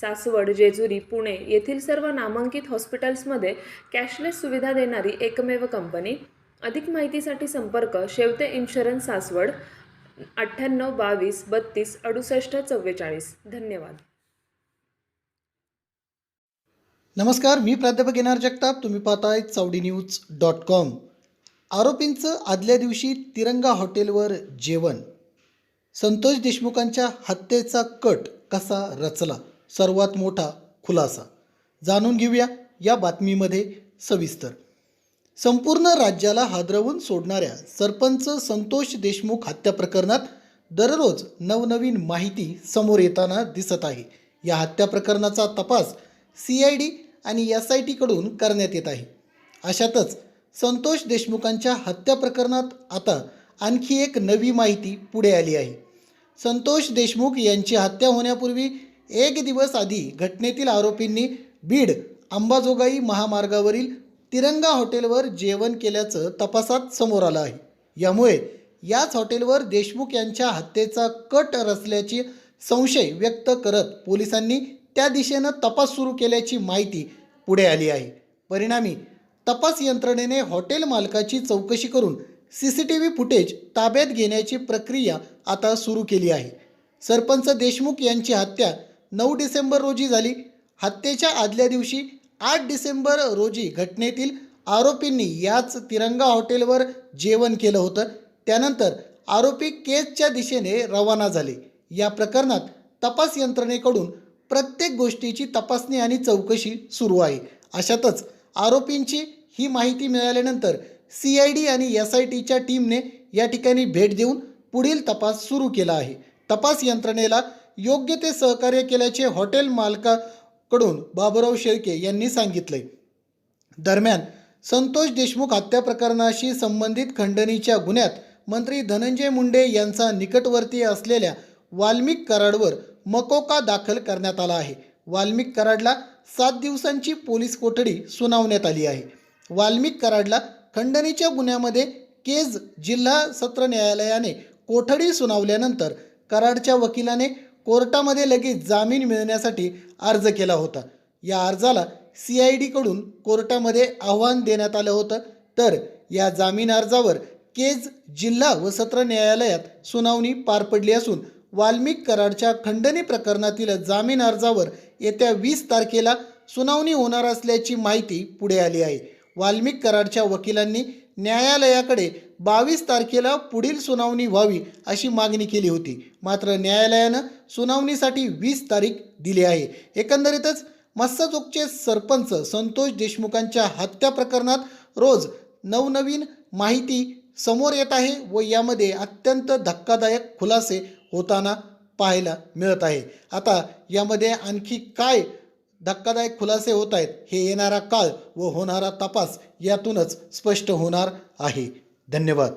सासवड जेजुरी पुणे येथील सर्व नामांकित हॉस्पिटल्समध्ये कॅशलेस सुविधा देणारी एकमेव कंपनी. अधिक माहितीसाठी संपर्क शेवते इन्शुरन्स सासवड अठ्ठ्याण्णव बावीस बत्तीस अडुसष्ट चव्वेचाळीस. धन्यवाद. नमस्कार मी प्राध्यापक येणार जगताप. तुम्ही पाहताय चावडी न्यूज डॉट कॉम. आरोपींचं आदल्या दिवशी तिरंगा हॉटेलवर जेवण. संतोष देशमुखांच्या हत्येचा कट कसा रचला? सर्वात मोठा खुलासा. जाणून घेऊया या बातमीमध्ये सविस्तर. संपूर्ण राज्याला हादरवून सोडणाऱ्या सरपंच संतोष देशमुख हत्या प्रकरणात दररोज नवनवीन माहिती समोर येताना दिसत आहे. या हत्या प्रकरणाचा तपास सी आय डी आणि एस आय टीकडून करण्यात येत आहे. अशातच संतोष देशमुखांच्या हत्या प्रकरणात आता आणखी एक नवी माहिती पुढे आली आहे. संतोष देशमुख यांची हत्या होण्यापूर्वी एक दिवस आधी घटनेतील आरोपींनी बीड अंबाजोगाई महामार्गावरील तिरंगा हॉटेलवर जेवण केल्याचं तपासात समोर आलं आहे. यामुळे याच हॉटेलवर देशमुख यांच्या हत्येचा कट रचल्याची संशय व्यक्त करत पोलिसांनी त्या दिशेनं तपास सुरू केल्याची माहिती पुढे आली आहे. परिणामी तपास यंत्रणेने हॉटेल मालकाची चौकशी करून C C T V footage ताब्यात घेण्याची प्रक्रिया आता सुरू केली आहे. सरपंच देशमुख यांची हत्या नऊ डिसेंबर रोजी झाली. हत्येच्या आदल्या दिवशी आठ डिसेंबर रोजी घटनेतील आरोपींनी याच तिरंगा हॉटेलवर जेवण केलं होतं. त्यानंतर आरोपी केसच्या दिशेने रवाना झाले. या प्रकरणात तपास यंत्रणेकडून प्रत्येक गोष्टीची तपासणी आणि चौकशी सुरू आहे. अशातच आरोपींची ही माहिती मिळाल्यानंतर सी आय डी आणि एस आय टीच्या टीमने या ठिकाणी भेट देऊन पुढील तपास सुरू केला आहे. तपास यंत्रणेला योग्य ते सहकार्य केल्याचे हॉटेल मालकाकडून बाबुराव शेळके यांनी सांगितले. दरम्यान संतोष देशमुख हत्या प्रकरणाशी संबंधित खंडणीच्या गुन्ह्यात मंत्री धनंजय मुंडे यांचा निकटवर्तीय असलेल्या वाल्मिक कराडवर मकोका दाखल करण्यात आला आहे. वाल्मिक कराडला सात दिवसांची पोलीस कोठडी सुनावण्यात आली आहे. वाल्मिक कराडला खंडणीच्या गुन्ह्यामध्ये केज जिल्हा सत्र न्यायालयाने कोठडी सुनावल्यानंतर कराडच्या वकिलाने कोर्टामध्ये लगेच जामीन मिळण्यासाठी अर्ज केला होता. या अर्जाला सी आय डीकडून कोर्टामध्ये आव्हान देण्यात आलं होतं. तर या जामीन अर्जावर केज जिल्हा व सत्र न्यायालयात सुनावणी पार पडली असून वाल्मिक कराडच्या खंडणी प्रकरणातील जामीन अर्जावर येत्या वीस तारखेला सुनावणी होणार असल्याची माहिती पुढे आली आहे. वाल्मिक कराडच्या वकिलांनी न्यायालयाकडे बावीस तारखेला पुढील सुनावणी व्हावी अशी मागणी केली होती. मात्र न्यायालयानं सुनावणीसाठी वीस तारीख दिली आहे. एकंदरीतच मस्साजोगचे सरपंच संतोष देशमुखांच्या हत्या प्रकरणात रोज नवनवीन माहिती समोर येत आहे व यामध्ये अत्यंत धक्कादायक खुलासे होताना पाहायला मिळत आहे. आता यामध्ये आणखी काय धक्कादायक खुलासे होत आहेत. हे येणारा काळ व होणारा तपास यातूनच स्पष्ट होणार आहे. धन्यवाद.